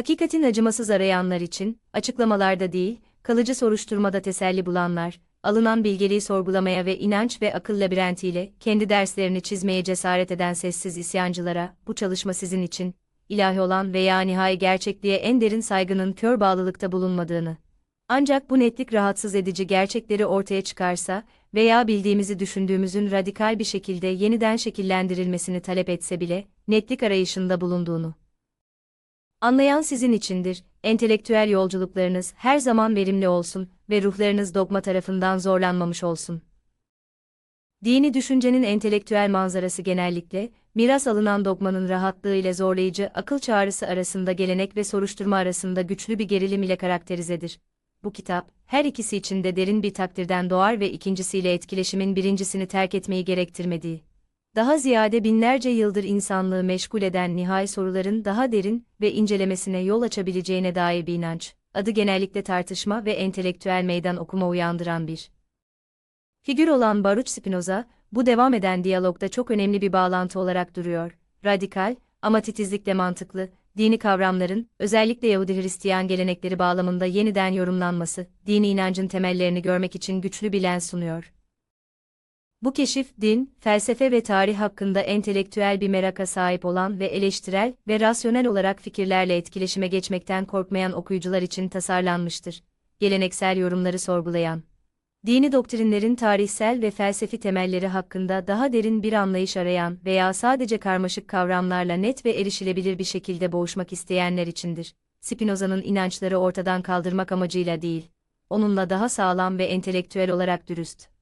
Hakikatin acımasız arayanlar için, açıklamalarda değil, kalıcı soruşturmada teselli bulanlar, alınan bilgeliği sorgulamaya ve inanç ve akıl labirentiyle kendi derslerini çizmeye cesaret eden sessiz isyancılara, bu çalışma sizin için, ilahi olan veya nihai gerçekliğe en derin saygının kör bağlılıkta bulunmadığını. Ancak bu netlik rahatsız edici gerçekleri ortaya çıkarsa veya bildiğimizi düşündüğümüzün radikal bir şekilde yeniden şekillendirilmesini talep etse bile, netlik arayışında bulunduğunu. Anlayan sizin içindir, entelektüel yolculuklarınız her zaman verimli olsun ve ruhlarınız dogma tarafından zorlanmamış olsun. Dini düşüncenin entelektüel manzarası genellikle, miras alınan dogmanın rahatlığı ile zorlayıcı akıl çağrısı arasında gelenek ve soruşturma arasında güçlü bir gerilim ile karakterizedir. Bu kitap, her ikisi için de derin bir takdirden doğar ve ikincisiyle etkileşimin birincisini terk etmeyi gerektirmediği. Daha ziyade binlerce yıldır insanlığı meşgul eden nihai soruların daha derin ve incelemesine yol açabileceğine dair bir inanç, adı genellikle tartışma ve entelektüel meydan okuma uyandıran bir figür olan Baruch Spinoza, bu devam eden diyalogda çok önemli bir bağlantı olarak duruyor. Radikal, ama titizlikle mantıklı, dini kavramların, özellikle Yahudi-Hristiyan gelenekleri bağlamında yeniden yorumlanması, dini inancın temellerini görmek için güçlü bir lens sunuyor. Bu keşif, din, felsefe ve tarih hakkında entelektüel bir meraka sahip olan ve eleştirel ve rasyonel olarak fikirlerle etkileşime geçmekten korkmayan okuyucular için tasarlanmıştır. Geleneksel yorumları sorgulayan, dini doktrinlerin tarihsel ve felsefi temelleri hakkında daha derin bir anlayış arayan veya sadece karmaşık kavramlarla net ve erişilebilir bir şekilde boğuşmak isteyenler içindir. Spinoza'nın inançları ortadan kaldırmak amacıyla değil, onunla daha sağlam ve entelektüel olarak dürüst.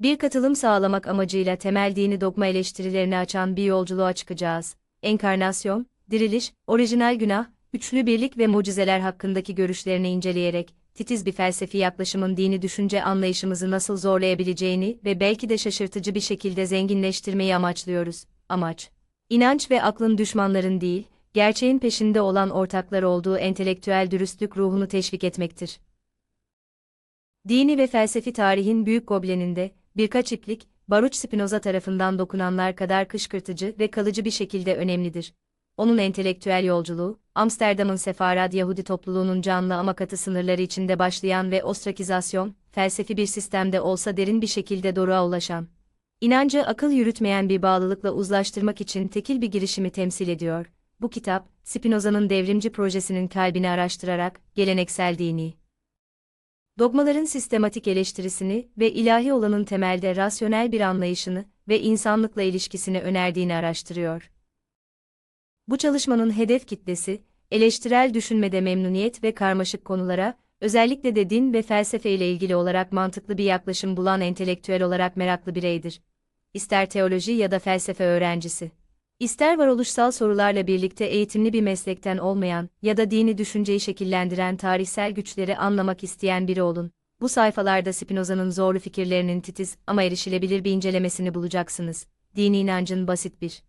Bir katılım sağlamak amacıyla temel dini dogma eleştirilerini açan bir yolculuğa çıkacağız. Enkarnasyon, diriliş, orijinal günah, üçlü birlik ve mucizeler hakkındaki görüşlerini inceleyerek, titiz bir felsefi yaklaşımın dini düşünce anlayışımızı nasıl zorlayabileceğini ve belki de şaşırtıcı bir şekilde zenginleştirmeyi amaçlıyoruz. Amaç, inanç ve aklın düşmanların değil, gerçeğin peşinde olan ortaklar olduğu entelektüel dürüstlük ruhunu teşvik etmektir. Dini ve felsefi tarihin büyük gobleninde, birkaç iplik, Baruch Spinoza tarafından dokunanlar kadar kışkırtıcı ve kalıcı bir şekilde önemlidir. Onun entelektüel yolculuğu, Amsterdam'ın Sefarad Yahudi topluluğunun canlı ama katı sınırları içinde başlayan ve ostrakizasyon, felsefi bir sistemde olsa derin bir şekilde doruğa ulaşan, inancı akıl yürütmeyen bir bağlılıkla uzlaştırmak için tekil bir girişimi temsil ediyor. Bu kitap, Spinoza'nın devrimci projesinin kalbini araştırarak, geleneksel dini, dogmaların sistematik eleştirisini ve ilahi olanın temelde rasyonel bir anlayışını ve insanlıkla ilişkisini önerdiğini araştırıyor. Bu çalışmanın hedef kitlesi, eleştirel düşünmede memnuniyet ve karmaşık konulara, özellikle de din ve felsefe ile ilgili olarak mantıklı bir yaklaşım bulan entelektüel olarak meraklı bireydir. İster teoloji ya da felsefe öğrencisi. İster varoluşsal sorularla birlikte eğitimli bir meslekten olmayan ya da dini düşünceyi şekillendiren tarihsel güçleri anlamak isteyen biri olun. Bu sayfalarda Spinoza'nın zorlu fikirlerinin titiz ama erişilebilir bir incelemesini bulacaksınız. Dini inancın basit bir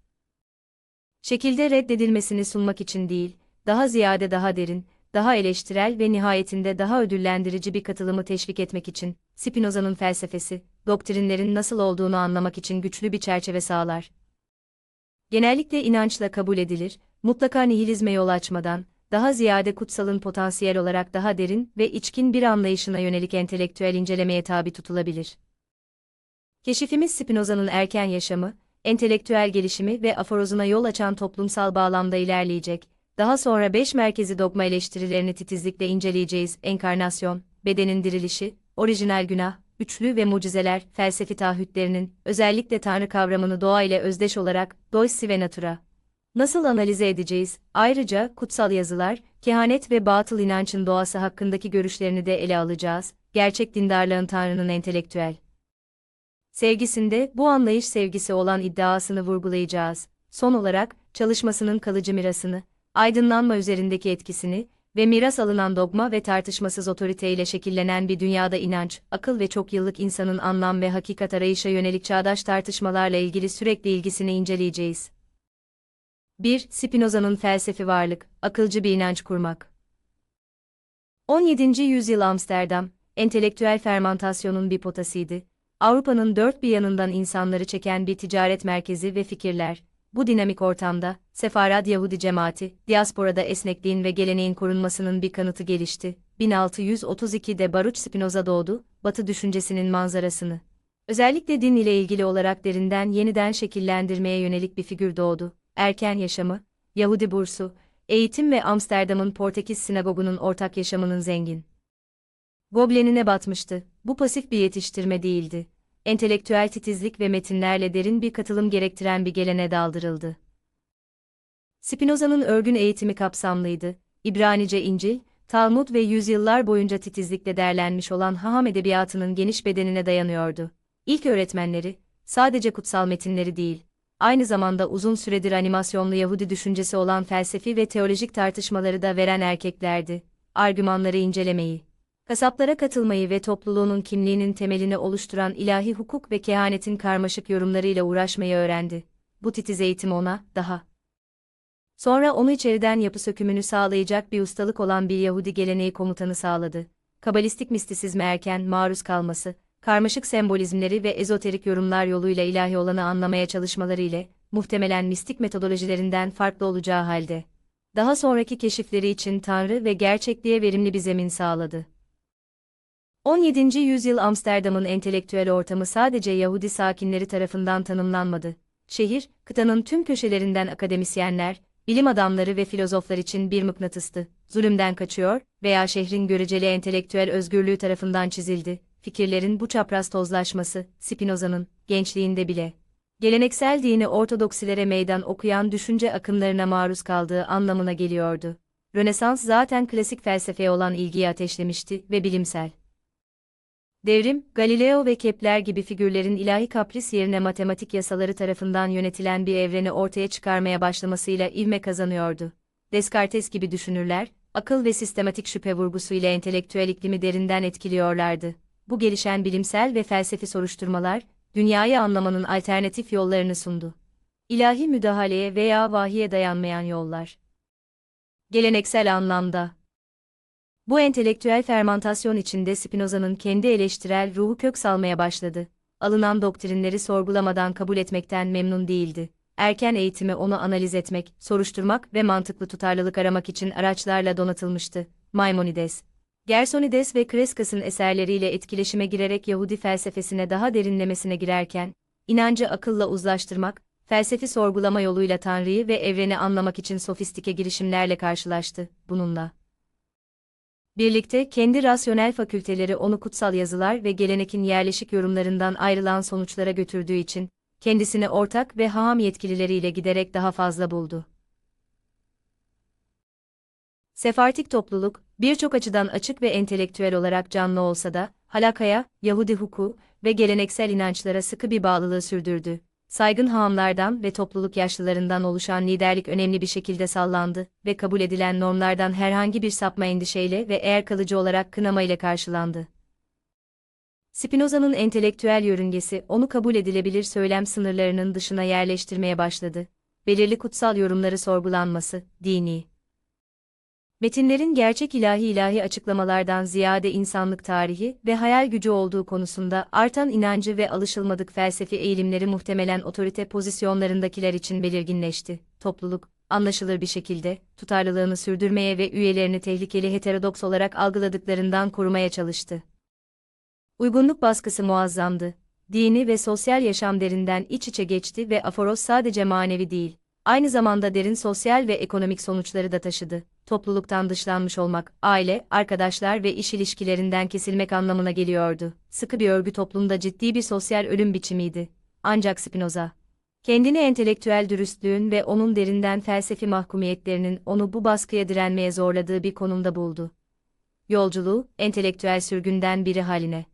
şekilde reddedilmesini sunmak için değil, daha ziyade daha derin, daha eleştirel ve nihayetinde daha ödüllendirici bir katılımı teşvik etmek için, Spinoza'nın felsefesi, doktrinlerin nasıl olduğunu anlamak için güçlü bir çerçeve sağlar genellikle inançla kabul edilir, mutlaka nihilizme yol açmadan, daha ziyade kutsalın potansiyel olarak daha derin ve içkin bir anlayışına yönelik entelektüel incelemeye tabi tutulabilir. Keşifimiz Spinoza'nın erken yaşamı, entelektüel gelişimi ve aforozuna yol açan toplumsal bağlamda ilerleyecek, daha sonra beş merkezi dogma eleştirilerini titizlikle inceleyeceğiz, enkarnasyon, bedenin dirilişi, orijinal günah, üçlü ve mucizeler, felsefi taahhütlerinin, özellikle Tanrı kavramını doğa ile özdeş olarak, Dois ve Natura. Nasıl analize edeceğiz? Ayrıca, kutsal yazılar, kehanet ve batıl inancın doğası hakkındaki görüşlerini de ele alacağız, gerçek dindarlığın Tanrı'nın entelektüel sevgisinde bu anlayış sevgisi olan iddiasını vurgulayacağız. Son olarak, çalışmasının kalıcı mirasını, aydınlanma üzerindeki etkisini, ve miras alınan dogma ve tartışmasız otoriteyle şekillenen bir dünyada inanç, akıl ve çok yıllık insanın anlam ve hakikat arayışa yönelik çağdaş tartışmalarla ilgili sürekli ilgisini inceleyeceğiz. 1. Spinoza'nın felsefi varlık, akılcı bir inanç kurmak. 17. yüzyıl Amsterdam, entelektüel fermantasyonun bir potasıydı. Avrupa'nın dört bir yanından insanları çeken bir ticaret merkezi ve fikirler, Bu dinamik ortamda, Sefarad Yahudi cemaati, diasporada esnekliğin ve geleneğin korunmasının bir kanıtı gelişti. 1632'de Baruch Spinoza doğdu, Batı düşüncesinin manzarasını. Özellikle din ile ilgili olarak derinden yeniden şekillendirmeye yönelik bir figür doğdu. Erken yaşamı, Yahudi bursu, eğitim ve Amsterdam'ın Portekiz sinagogunun ortak yaşamının zengin. Goblenine batmıştı. Bu pasif bir yetiştirme değildi. Entelektüel titizlik ve metinlerle derin bir katılım gerektiren bir gelene daldırıldı. Spinoza'nın örgün eğitimi kapsamlıydı. İbranice İncil, Talmud ve yüzyıllar boyunca titizlikle derlenmiş olan Haham edebiyatının geniş bedenine dayanıyordu. İlk öğretmenleri, sadece kutsal metinleri değil, aynı zamanda uzun süredir animasyonlu Yahudi düşüncesi olan felsefi ve teolojik tartışmaları da veren erkeklerdi. Argümanları incelemeyi, kasaplara katılmayı ve topluluğunun kimliğinin temelini oluşturan ilahi hukuk ve kehanetin karmaşık yorumlarıyla uğraşmayı öğrendi. Bu titiz eğitim ona, daha Sonra onu içeriden yapı sökümünü sağlayacak bir ustalık olan bir Yahudi geleneği komutanı sağladı. Kabalistik mistisizme erken maruz kalması, karmaşık sembolizmleri ve ezoterik yorumlar yoluyla ilahi olanı anlamaya çalışmaları ile, muhtemelen mistik metodolojilerinden farklı olacağı halde, daha sonraki keşifleri için Tanrı ve gerçekliğe verimli bir zemin sağladı. 17. yüzyıl Amsterdam'ın entelektüel ortamı sadece Yahudi sakinleri tarafından tanımlanmadı. Şehir, kıtanın tüm köşelerinden akademisyenler, bilim adamları ve filozoflar için bir mıknatıstı. Zulümden kaçıyor veya şehrin göreceli entelektüel özgürlüğü tarafından çizildi. Fikirlerin bu çapraz tozlaşması, Spinoza'nın, gençliğinde bile, geleneksel dini ortodoksilere meydan okuyan düşünce akımlarına maruz kaldığı anlamına geliyordu. Rönesans zaten klasik felsefeye olan ilgiyi ateşlemişti ve bilimsel. Devrim, Galileo ve Kepler gibi figürlerin ilahi kapris yerine matematik yasaları tarafından yönetilen bir evreni ortaya çıkarmaya başlamasıyla ivme kazanıyordu. Descartes gibi düşünürler, akıl ve sistematik şüphe vurgusuyla entelektüel iklimi derinden etkiliyorlardı. Bu gelişen bilimsel ve felsefi soruşturmalar, dünyayı anlamanın alternatif yollarını sundu. İlahi müdahaleye veya vahiye dayanmayan yollar. Geleneksel anlamda bu entelektüel fermantasyon içinde Spinoza'nın kendi eleştirel ruhu kök salmaya başladı. Alınan doktrinleri sorgulamadan kabul etmekten memnun değildi. Erken eğitimi onu analiz etmek, soruşturmak ve mantıklı tutarlılık aramak için araçlarla donatılmıştı. Maimonides, Gersonides ve Kreskas'ın eserleriyle etkileşime girerek Yahudi felsefesine daha derinlemesine girerken, inancı akılla uzlaştırmak, felsefi sorgulama yoluyla Tanrı'yı ve evreni anlamak için sofistike girişimlerle karşılaştı. Bununla Birlikte kendi rasyonel fakülteleri onu kutsal yazılar ve gelenekin yerleşik yorumlarından ayrılan sonuçlara götürdüğü için, kendisini ortak ve haham yetkilileriyle giderek daha fazla buldu. Sefartik topluluk, birçok açıdan açık ve entelektüel olarak canlı olsa da, halakaya, Yahudi hukuku ve geleneksel inançlara sıkı bir bağlılığı sürdürdü saygın haamlardan ve topluluk yaşlılarından oluşan liderlik önemli bir şekilde sallandı ve kabul edilen normlardan herhangi bir sapma endişeyle ve eğer kalıcı olarak kınama ile karşılandı. Spinoza'nın entelektüel yörüngesi onu kabul edilebilir söylem sınırlarının dışına yerleştirmeye başladı. Belirli kutsal yorumları sorgulanması, dini, Metinlerin gerçek ilahi ilahi açıklamalardan ziyade insanlık tarihi ve hayal gücü olduğu konusunda artan inancı ve alışılmadık felsefi eğilimleri muhtemelen otorite pozisyonlarındakiler için belirginleşti. Topluluk, anlaşılır bir şekilde, tutarlılığını sürdürmeye ve üyelerini tehlikeli heterodoks olarak algıladıklarından korumaya çalıştı. Uygunluk baskısı muazzamdı. Dini ve sosyal yaşam derinden iç içe geçti ve aforos sadece manevi değil, aynı zamanda derin sosyal ve ekonomik sonuçları da taşıdı topluluktan dışlanmış olmak, aile, arkadaşlar ve iş ilişkilerinden kesilmek anlamına geliyordu. Sıkı bir örgü toplumda ciddi bir sosyal ölüm biçimiydi. Ancak Spinoza, kendini entelektüel dürüstlüğün ve onun derinden felsefi mahkumiyetlerinin onu bu baskıya direnmeye zorladığı bir konumda buldu. Yolculuğu, entelektüel sürgünden biri haline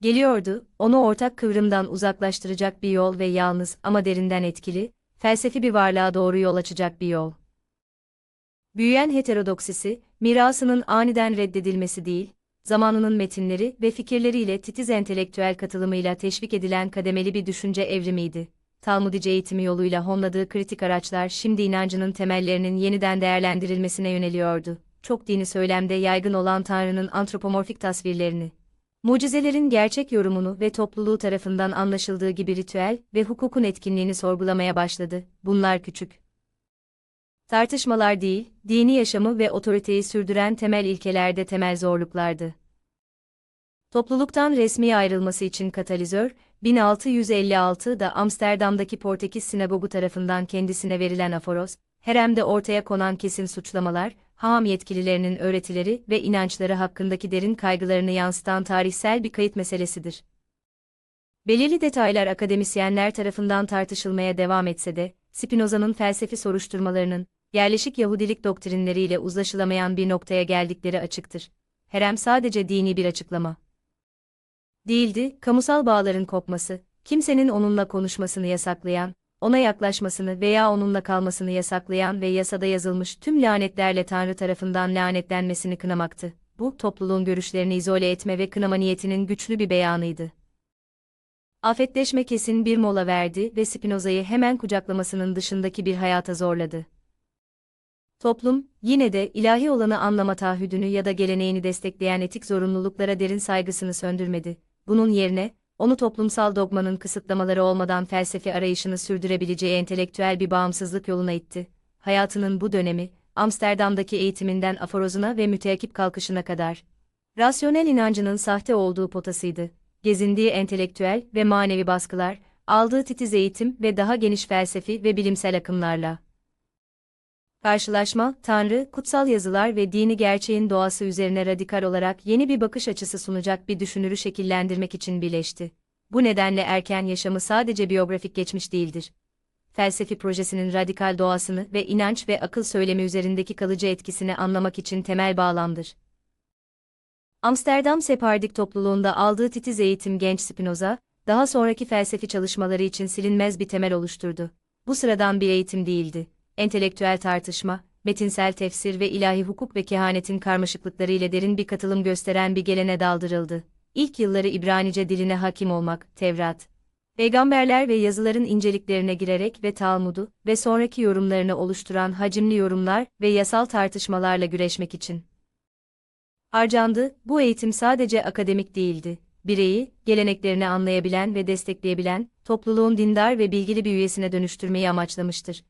geliyordu, onu ortak kıvrımdan uzaklaştıracak bir yol ve yalnız ama derinden etkili, felsefi bir varlığa doğru yol açacak bir yol. Büyüyen heterodoksisi, mirasının aniden reddedilmesi değil, zamanının metinleri ve fikirleriyle titiz entelektüel katılımıyla teşvik edilen kademeli bir düşünce evrimiydi. Talmudice eğitimi yoluyla honladığı kritik araçlar şimdi inancının temellerinin yeniden değerlendirilmesine yöneliyordu. Çok dini söylemde yaygın olan Tanrı'nın antropomorfik tasvirlerini, Mucizelerin gerçek yorumunu ve topluluğu tarafından anlaşıldığı gibi ritüel ve hukukun etkinliğini sorgulamaya başladı. Bunlar küçük tartışmalar değil, dini yaşamı ve otoriteyi sürdüren temel ilkelerde temel zorluklardı. Topluluktan resmi ayrılması için katalizör, 1656'da Amsterdam'daki Portekiz Sinagogu tarafından kendisine verilen aforoz, Herem'de ortaya konan kesin suçlamalar, Ham yetkililerinin öğretileri ve inançları hakkındaki derin kaygılarını yansıtan tarihsel bir kayıt meselesidir. Belirli detaylar akademisyenler tarafından tartışılmaya devam etse de, Spinoza'nın felsefi soruşturmalarının, yerleşik Yahudilik doktrinleriyle uzlaşılamayan bir noktaya geldikleri açıktır. Herem sadece dini bir açıklama değildi, kamusal bağların kopması, kimsenin onunla konuşmasını yasaklayan, ona yaklaşmasını veya onunla kalmasını yasaklayan ve yasada yazılmış tüm lanetlerle Tanrı tarafından lanetlenmesini kınamaktı. Bu, topluluğun görüşlerini izole etme ve kınama niyetinin güçlü bir beyanıydı. Afetleşme kesin bir mola verdi ve Spinoza'yı hemen kucaklamasının dışındaki bir hayata zorladı. Toplum, yine de ilahi olanı anlama taahhüdünü ya da geleneğini destekleyen etik zorunluluklara derin saygısını söndürmedi. Bunun yerine, onu toplumsal dogmanın kısıtlamaları olmadan felsefi arayışını sürdürebileceği entelektüel bir bağımsızlık yoluna itti. Hayatının bu dönemi, Amsterdam'daki eğitiminden aforozuna ve müteakip kalkışına kadar, rasyonel inancının sahte olduğu potasıydı. Gezindiği entelektüel ve manevi baskılar, aldığı titiz eğitim ve daha geniş felsefi ve bilimsel akımlarla. Karşılaşma, Tanrı, kutsal yazılar ve dini gerçeğin doğası üzerine radikal olarak yeni bir bakış açısı sunacak bir düşünürü şekillendirmek için birleşti. Bu nedenle erken yaşamı sadece biyografik geçmiş değildir. Felsefi projesinin radikal doğasını ve inanç ve akıl söylemi üzerindeki kalıcı etkisini anlamak için temel bağlamdır. Amsterdam Separdik topluluğunda aldığı titiz eğitim genç Spinoza, daha sonraki felsefi çalışmaları için silinmez bir temel oluşturdu. Bu sıradan bir eğitim değildi entelektüel tartışma, metinsel tefsir ve ilahi hukuk ve kehanetin karmaşıklıkları ile derin bir katılım gösteren bir gelene daldırıldı. İlk yılları İbranice diline hakim olmak, Tevrat, peygamberler ve yazıların inceliklerine girerek ve Talmud'u ve sonraki yorumlarını oluşturan hacimli yorumlar ve yasal tartışmalarla güreşmek için. Harcandı, bu eğitim sadece akademik değildi. Bireyi, geleneklerini anlayabilen ve destekleyebilen, topluluğun dindar ve bilgili bir üyesine dönüştürmeyi amaçlamıştır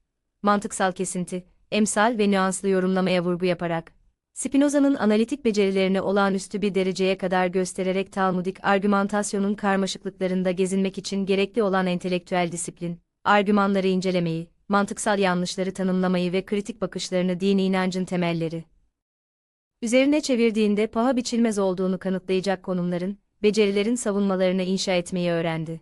mantıksal kesinti, emsal ve nüanslı yorumlamaya vurgu yaparak, Spinoza'nın analitik becerilerini olağanüstü bir dereceye kadar göstererek Talmudik argümantasyonun karmaşıklıklarında gezinmek için gerekli olan entelektüel disiplin, argümanları incelemeyi, mantıksal yanlışları tanımlamayı ve kritik bakışlarını dini inancın temelleri. Üzerine çevirdiğinde paha biçilmez olduğunu kanıtlayacak konumların, becerilerin savunmalarını inşa etmeyi öğrendi.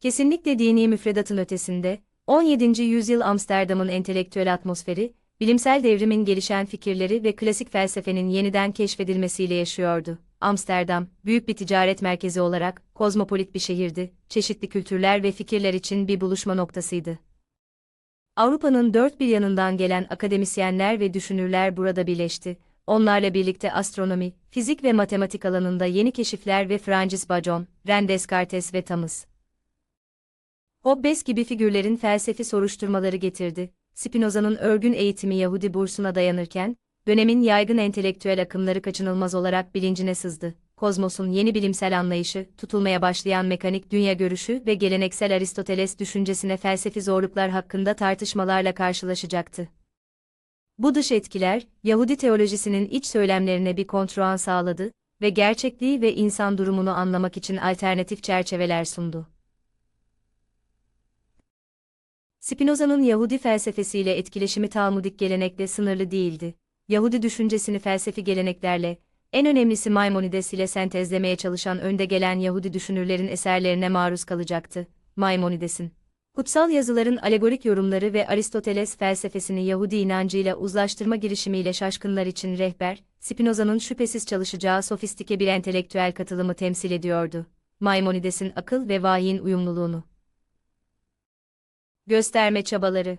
Kesinlikle dini müfredatın ötesinde, 17. yüzyıl Amsterdam'ın entelektüel atmosferi, bilimsel devrimin gelişen fikirleri ve klasik felsefenin yeniden keşfedilmesiyle yaşıyordu. Amsterdam, büyük bir ticaret merkezi olarak kozmopolit bir şehirdi, çeşitli kültürler ve fikirler için bir buluşma noktasıydı. Avrupa'nın dört bir yanından gelen akademisyenler ve düşünürler burada birleşti. Onlarla birlikte astronomi, fizik ve matematik alanında yeni keşifler ve Francis Bacon, René Descartes ve Thomas Hobbes gibi figürlerin felsefi soruşturmaları getirdi. Spinoza'nın örgün eğitimi Yahudi bursuna dayanırken, dönemin yaygın entelektüel akımları kaçınılmaz olarak bilincine sızdı. Kozmos'un yeni bilimsel anlayışı, tutulmaya başlayan mekanik dünya görüşü ve geleneksel Aristoteles düşüncesine felsefi zorluklar hakkında tartışmalarla karşılaşacaktı. Bu dış etkiler, Yahudi teolojisinin iç söylemlerine bir kontrol sağladı ve gerçekliği ve insan durumunu anlamak için alternatif çerçeveler sundu. Spinoza'nın Yahudi felsefesiyle etkileşimi Talmudik gelenekle sınırlı değildi. Yahudi düşüncesini felsefi geleneklerle, en önemlisi Maimonides ile sentezlemeye çalışan önde gelen Yahudi düşünürlerin eserlerine maruz kalacaktı. Maimonides'in kutsal yazıların alegorik yorumları ve Aristoteles felsefesini Yahudi inancıyla uzlaştırma girişimiyle şaşkınlar için rehber, Spinoza'nın şüphesiz çalışacağı sofistike bir entelektüel katılımı temsil ediyordu. Maimonides'in akıl ve vahiyin uyumluluğunu gösterme çabaları.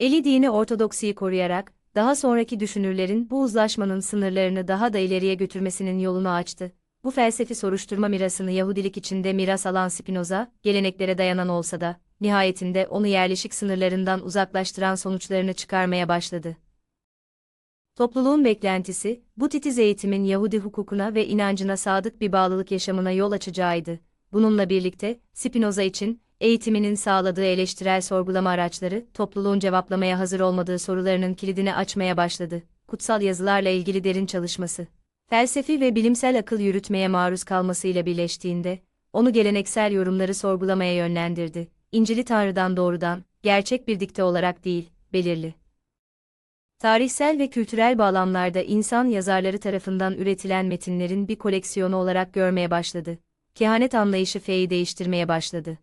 Eli dini ortodoksiyi koruyarak, daha sonraki düşünürlerin bu uzlaşmanın sınırlarını daha da ileriye götürmesinin yolunu açtı. Bu felsefi soruşturma mirasını Yahudilik içinde miras alan Spinoza, geleneklere dayanan olsa da, nihayetinde onu yerleşik sınırlarından uzaklaştıran sonuçlarını çıkarmaya başladı. Topluluğun beklentisi, bu titiz eğitimin Yahudi hukukuna ve inancına sadık bir bağlılık yaşamına yol açacağıydı. Bununla birlikte, Spinoza için, eğitiminin sağladığı eleştirel sorgulama araçları, topluluğun cevaplamaya hazır olmadığı sorularının kilidini açmaya başladı. Kutsal yazılarla ilgili derin çalışması, felsefi ve bilimsel akıl yürütmeye maruz kalmasıyla birleştiğinde, onu geleneksel yorumları sorgulamaya yönlendirdi. İncil'i Tanrı'dan doğrudan, gerçek bir dikte olarak değil, belirli. Tarihsel ve kültürel bağlamlarda insan yazarları tarafından üretilen metinlerin bir koleksiyonu olarak görmeye başladı. Kehanet anlayışı feyi değiştirmeye başladı.